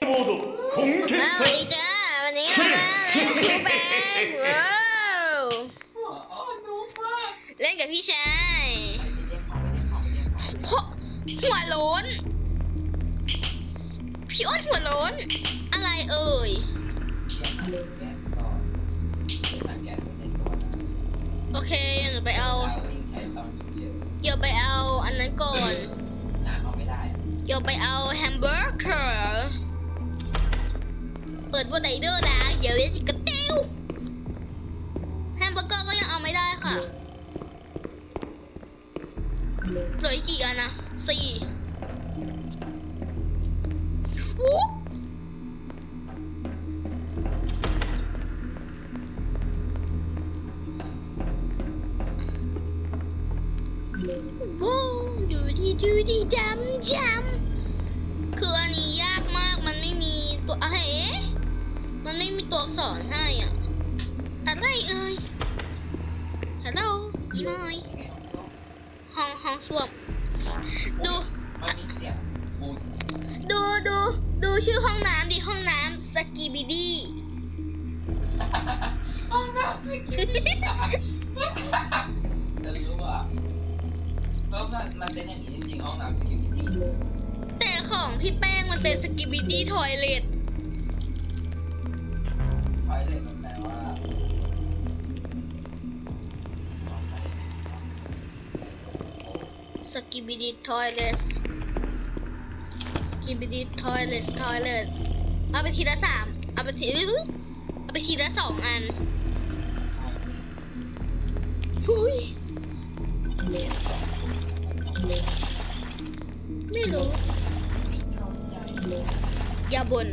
보드า공개사 ดีจ้าวันนี้มาดูแบงค์ว้าวเล่นกับพี่ชายหัวหัวล้น พี่อ้นหัวล้น อะไรเอ่ย โอเคเดี๋ยวไปเอา เดี๋ยวไปเอาอันนั้นก่อน เดี๋ยวไปเอาแฮมเบอร์เกอร์ เปิดบัวไดเดอร์นะเดี๋ยวเรียกกระเตี้ยวแฮมเบอร์เกอร์ก็ยังเอาไม่ได้ค่ะเหลือกี่อันนะสี่อู้วู้ดูดีดูดีจำจำ อักษรให้ สกีบิดีทอยเลทสกีบิดีทอยเลททอยเลทเอาไปทีละสามเอาไปทีเอาไปทีละสองอันหุยไม่รู้ อย่าบน่น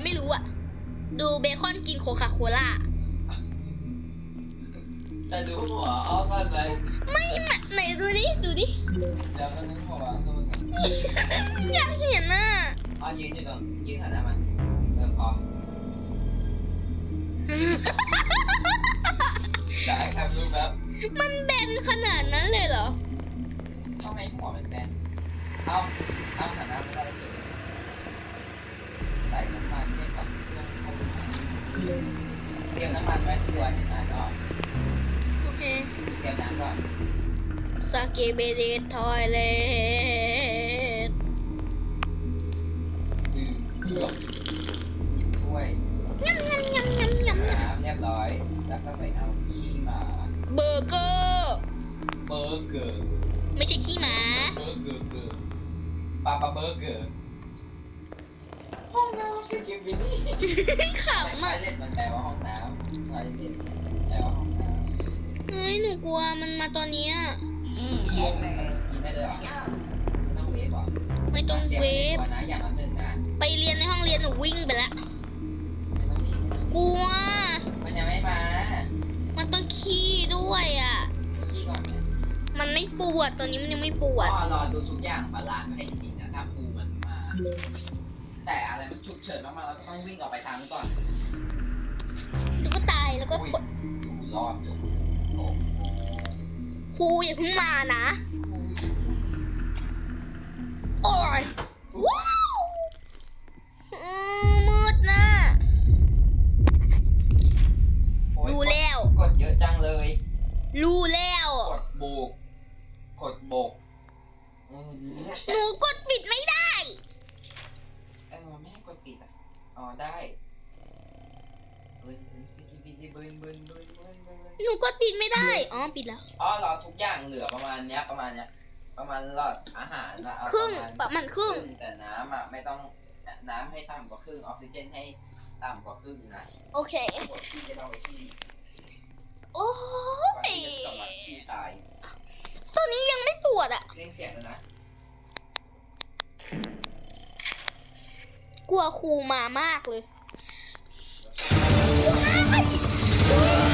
ไรไม่รู้อะดูเบคอนกินโคคาโคล่าแต่ดูหัวอ้อมกันไปไม่มาไหนดูดิดูดิเดี๋ยวมันนึกหัวตัวมึงอยากเห็นน่ะอ้อยืนอยู่ตรงยืนหันหน้ามันเออพอได้ครับรูปแบบมันแบนขนาดนั้นเลยเหรอทำไมหัวเป็นแบนเอาเอาหันหน้าไม่ได้เลยใส่น้ำมันเทียบกับเครื่องควบคุม เตรียมน้ำมันไว้ตัวหนึ่งอันก่อนโอเคเตรียมน้ำก่อนสเกเบเดทอยเลทดื่มหยดถ้วยยำยำยำยำยำน้ำเรียบร้อย แล้วก็ไปเอาขี้หมาเบอร์เกอร์เบอร์เกอร์ไม่ใช่ขี้หมา เบอร์เกอร์เกอร์ปาปาเบอร์เกอร์ กิปบินี่ขำทออะยเล็ตมันแปลว่าห้องน้ำทอยเล็ตแปลว่าห้องน้ำเฮ้ยหนูกลัวมันมาตอนเนี้ยเวฟมันกินได้เลยเหรอไม่ต้องเวฟหรอไม่ต้องตรียมเวฟตัวนะอย่างละหนึ่งนะไปเรียนในห้องเรียนหนูวิ่งไปแล้วไม่ต้องรีบไม่ต้องกลัว มันยังไม่มามันต้องขี้ด้วยอะ ขี้ก่อนนะมันไม่ปวดตอนนี้มันยังไม่ปวก็ดรอดูทุกอย่างบาลานซ์ให้ดีนะถ้าครูมันมาแต่อะไรมัน ฉุกเฉินมากๆเราก็ต้องวิ่งออกไปทางนู้นก่อนแล้วก็ตายแล้วก็อุ้ยปวดอยู่รอดจบโอ้โหครูอย่าเพิ่งมานะอุ้ยโอ้ยว้าวอืมมืดนะ โอ้ย รู้แล้ว กดเยอะจังเลย รู้แล้ว กดโบก กดโบกอืม หนูกดปิดไม่ได้ เออมันไม่ให้กดปิดอะ อ๋อได้เบิร์นเบิร์นสกิปปี้เบิร์นเบิร์นเบิร์นเบิร์นเบิร์น หนูกดปิดไม่ได้ อ๋อปิดแล้ว อ๋อรอทุกอ ย่างเหลือประมาณเนี้ยประมาณเนี้ย ประมาณหลอดอาหารนะเอาครึ่งปประระมาณมาณครึ่ง แต่น้ำอะไม่ต้องน้ำให้ต่ำกว่าครึ่งออกซิเจนให้ต่ำกว่าครึ่งนะโอเค ปวดที่จะต้องไปที่โอ้ก่อนยที่จะสมัครที่ตายตอนนี้ยังไม่ปวดอะ เร่งเสียงแล้วนะกลัวครูมามากเลยโอ้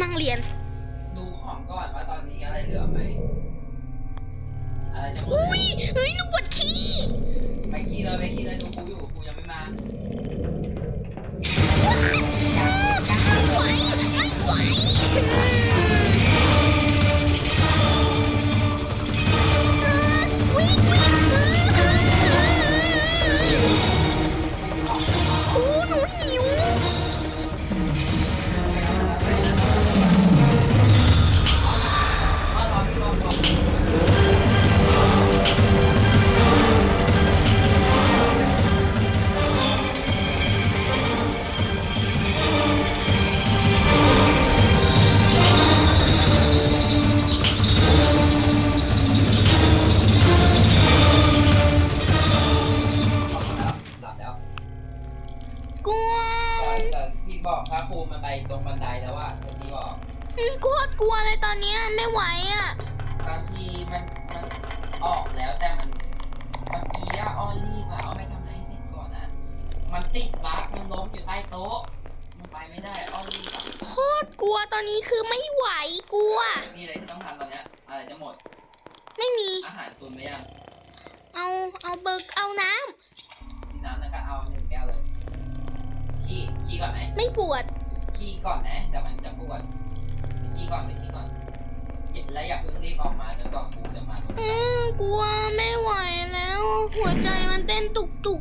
มั่งเรียน ดูของก่อนว่าตอนนี้อะไรเหลือไหมอะไรจะหมดอุ้ยเฮ้ยหนูปวดขี้ไปขี้เลยไปขี้เลยดูกูอยู่กูยังไม่มา ที่ก่อนไปที่ก่อนและอย่าเพิ่งรีบออกมาจนกว่าครูจะมาตรงนี้ อืมกลัวไม่ไหวแล้ว หัวใจมันเต้นตุกตุก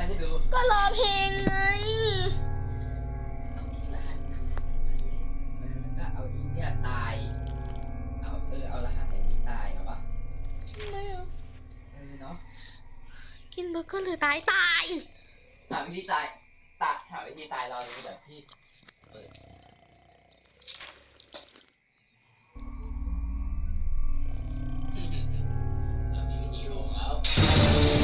อะไรให้ดู ก็รอเพลงไง แล้วก็เอาอีเนี่ยตาย เอาเออเอารหัสไอ้นี้ตายเอาปะไม่เอาเออเนาะกินเบอร์เกอร์หรือตายตาย ถามที่ตายตัดถามวิธีตายเราเลยแบบพี่เเรามีวิธีโกงแล้ว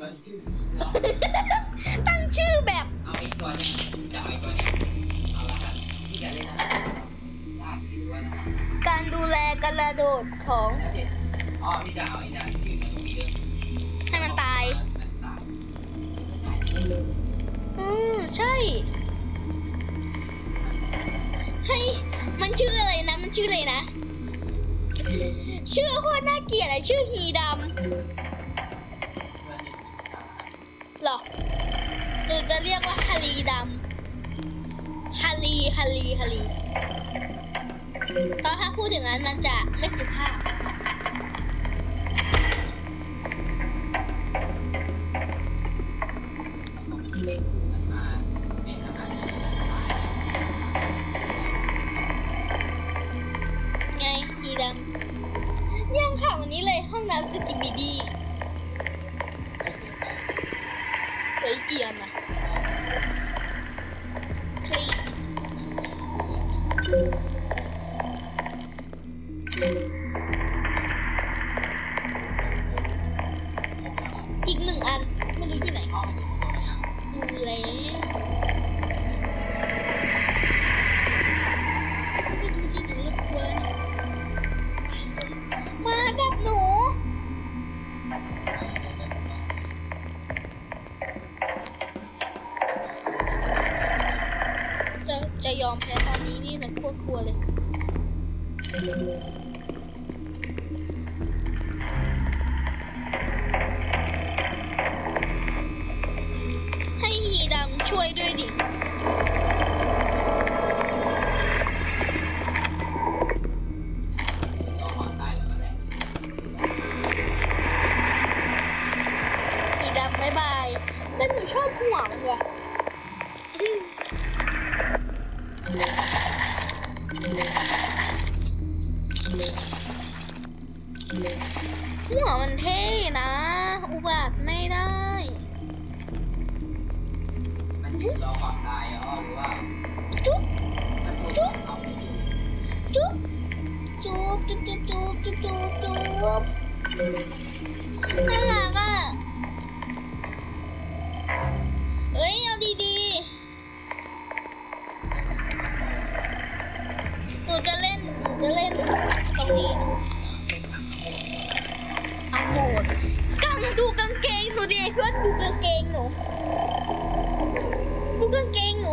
มันชื่อตั้งชื่อแบบ เอาอีกตัวหนึงพี่จะเอาอีกตัวหนึงเอาละครับพี่จะเล่นนะครับยากพี่รู้ว่านะครับการดูแลกระโดดของแล้วพี่อ๋อพี่จะเอาไอ้เนี่ยพี่มันมีเรื่องให้มันตาย มันตายไม่ใช่อืมใช่ให้มันชื่ออะไรนะ มันชื่ออะไรนะ ชื่อโคตรน่าเกลียดอะชื่อฮีดเจะเรียกว่าฮารีดำฮารีฮารีฮารีเพราะถ้าพูดอย่างนั้นมันจะไม่สุภาพเล่น จะยอมแพ้ตอนนี้นี่นะโคตรกลัวเลยให้ฮีดำช่วยด้วยดิ จุ๊บจุ๊บจุ๊บจุ๊บจุ๊บจุ๊บน่ารักอะเอ้ยเอาดีๆหนูจะเล่นหนูจะเล่นตรงนี้เอาโหมดกังดูกางเกงหนูดิเพื่อนดูกางเกงหนูดูกางเกงหนู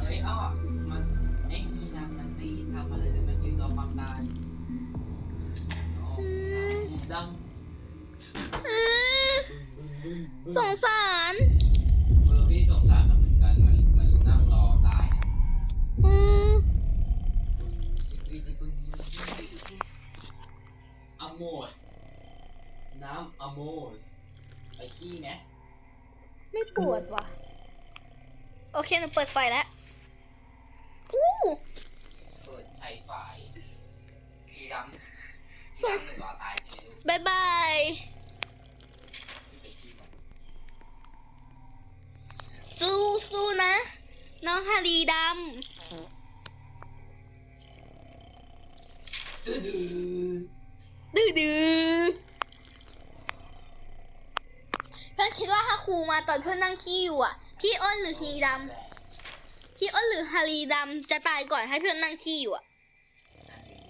เอ้อ้มันไอ้นี่มันไม่ทำอะไรเลยมันยืนรอความายอ๋อดังสงสาร เออพี่สงสารมันเหมือนกันมันมันนั่งรอตายอะอืมอะโมสน้ำอะโมสไอ้ขี้นะไม่ปวดว่ะ โอเคหนูเปิดไฟแล้ว อู้ เปิดใช้ไฟมีดำสวยดำหนึ่งรอตายใช่ไหมลูบายบาย สู้สู้นะ น้องฮารีดดื้อดื้อำดื้อดื้อเพื่อนคิดว่าถ้าครูมาตอนเพื่อนนั่งขี้อยู่อะ พี่อ้นหรือฮีดำ พี่อ้นหรือฮารีดำจะตายก่อนให้เพื่อนนั่งขี้อยู่อะนั่นเอง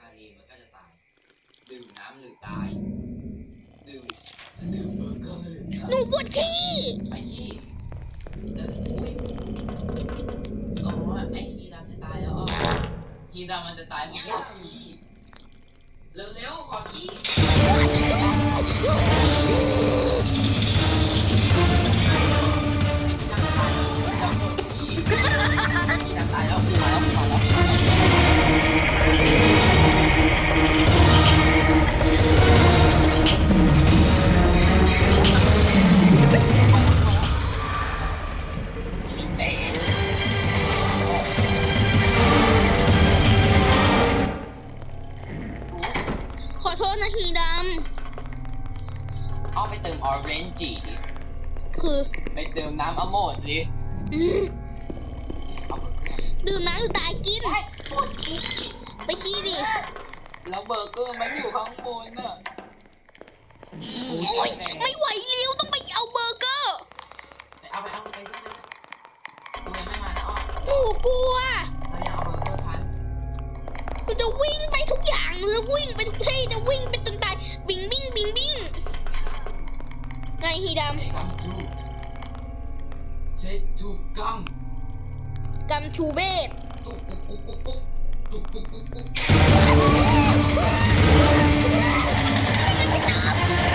อารีมันก็จะตาย ดื่มน้ำหรือตาย ดื่มดื่มเบอร์เกอร์หรือหนูปวดขี้ไปขี้เอออุ้ยอ๋อไอฮีดำจะตายแล้วอ๋อฮีดำมันจะตายมันปวดขี้เร็วๆขอขี้ ฮีดไอ้กัมชูเช็ดถูกกัมำกำชูเบศตุ๊กปุ๊กปุ๊กปุ๊กปุ๊กตุ๊กปุ๊กปุ๊กปุ๊กก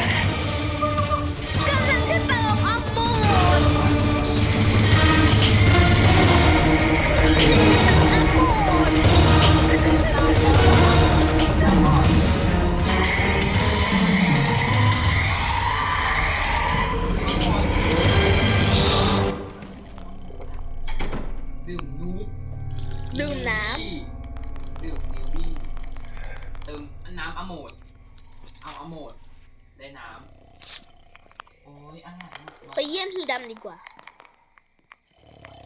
ำไปเยี่ยมฮีดำดีกว่า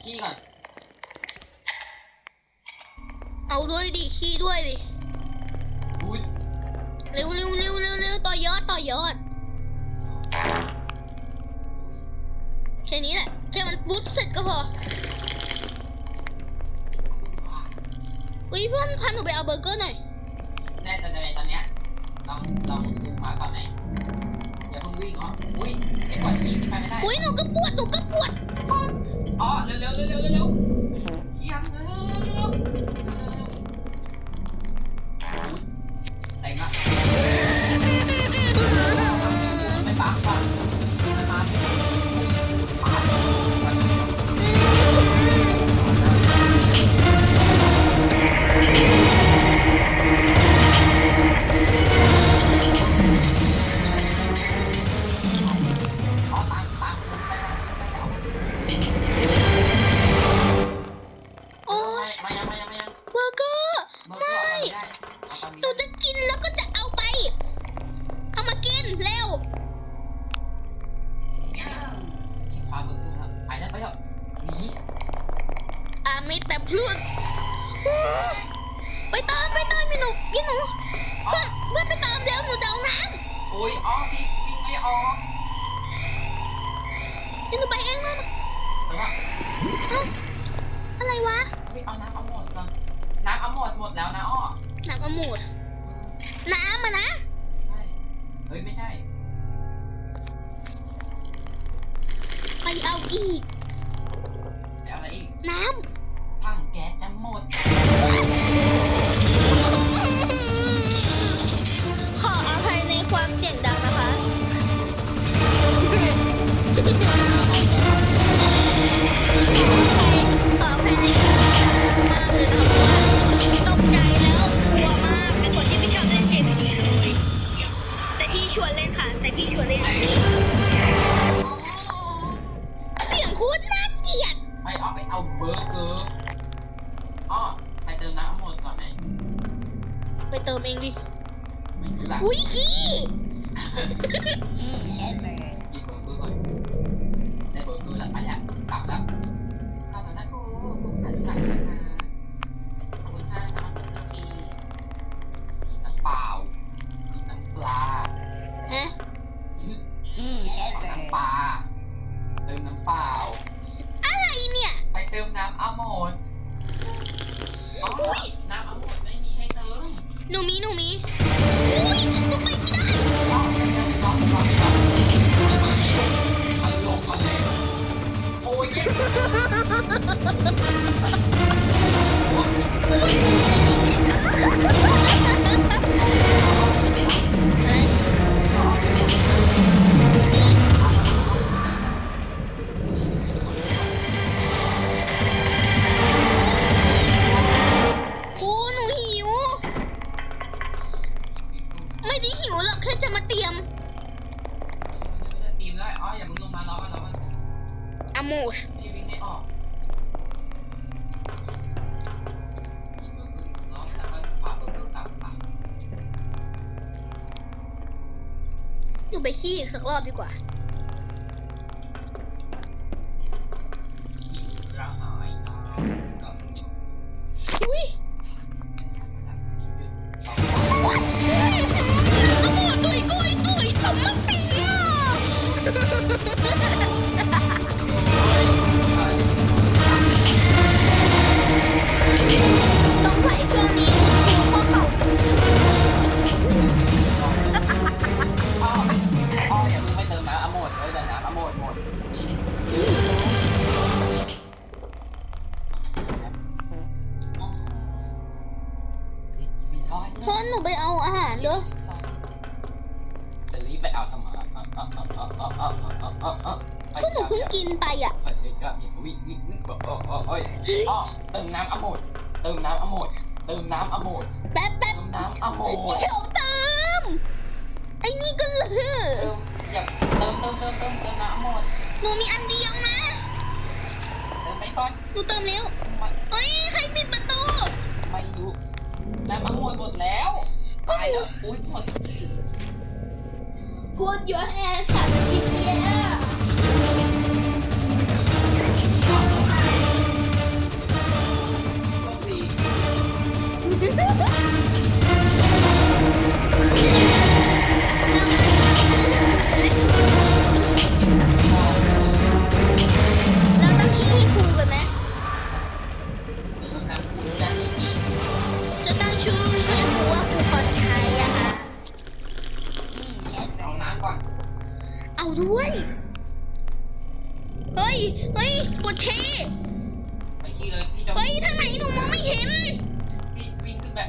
ขี้ก่อน เอาด้วยดิขี้ด้วยดิอุ้ยเร็วเร็วเร็วเร็วเร็วต่อยอดต่อยอดแค่นี้แหละแค่มันปุ๊บเสร็จก็พออุ้ยเพื่อนพาหนูไปเอาเบอร์เกอร์หน่อยแน่ใจไหมตอนเนี้ยลองลองดูมาก่อนไหนอย่าเพิ่ง วิ่งอ๋ออุ้ยไอ้กวาดขี้ที่ไปไม่ได้อุ้ยหนูก็ปวดหนูก็ปวดอ๋อเร็วเร็วเร็วเร็วเร็วเที่ยงเร็วเร็วเร็ว น้ำมะมูดน้ำอะนะใช่เฮ้ย ไม่ใช่ ไปเอาอีก อุ้ยขี้ 我要闭馆 ดูเติมเร็วไม่เฮ้ยใครปิดประตู ไม่รู้น้ำมาโมยหมดแล้วตายแล้วอุ้ยพอ Put your hands up in the air ดี Ha ha ha!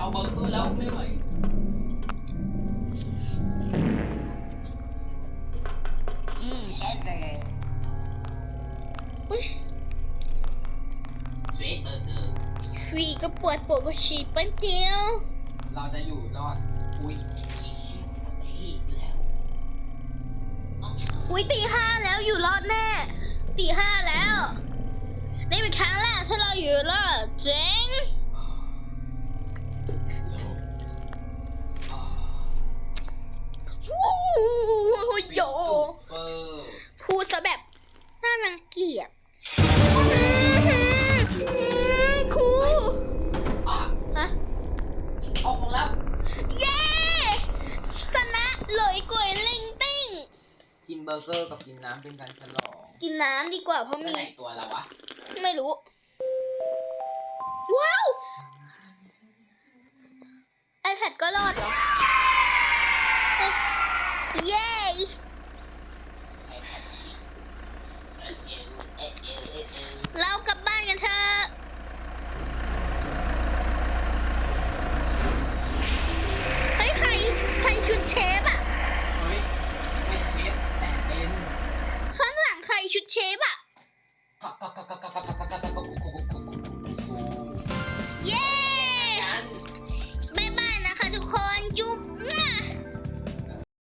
าเบอร์เกอร์แล้วไม่ไหวอืมแอดเบอร์อุ้ยสวีเบอร์เกอร์ชีก็ปวดปวดปวดฉีดปั้นเดียวเราจะอยู่รอด อุ้ยขี้แล้วอุ้ยตีห้าแล้วอยู่รอดแน่ตีห้าแล้ว นี่เป็นครั้งแรกที่เราอยู่รอดเจ๋ง โยเฟอร์พูดซะแบบน่ารังเกียจครูอะฮะออกมาแล้วเย้ชนะเลยกวยลิงติ้ง กินเบอร์เกอร์กับกินน้ำเป็นการฉลองกินน้ำดีกว่าเพราะมีตัวเรวะไม่รู้ ว้าว iPad ก็รอดเหรอ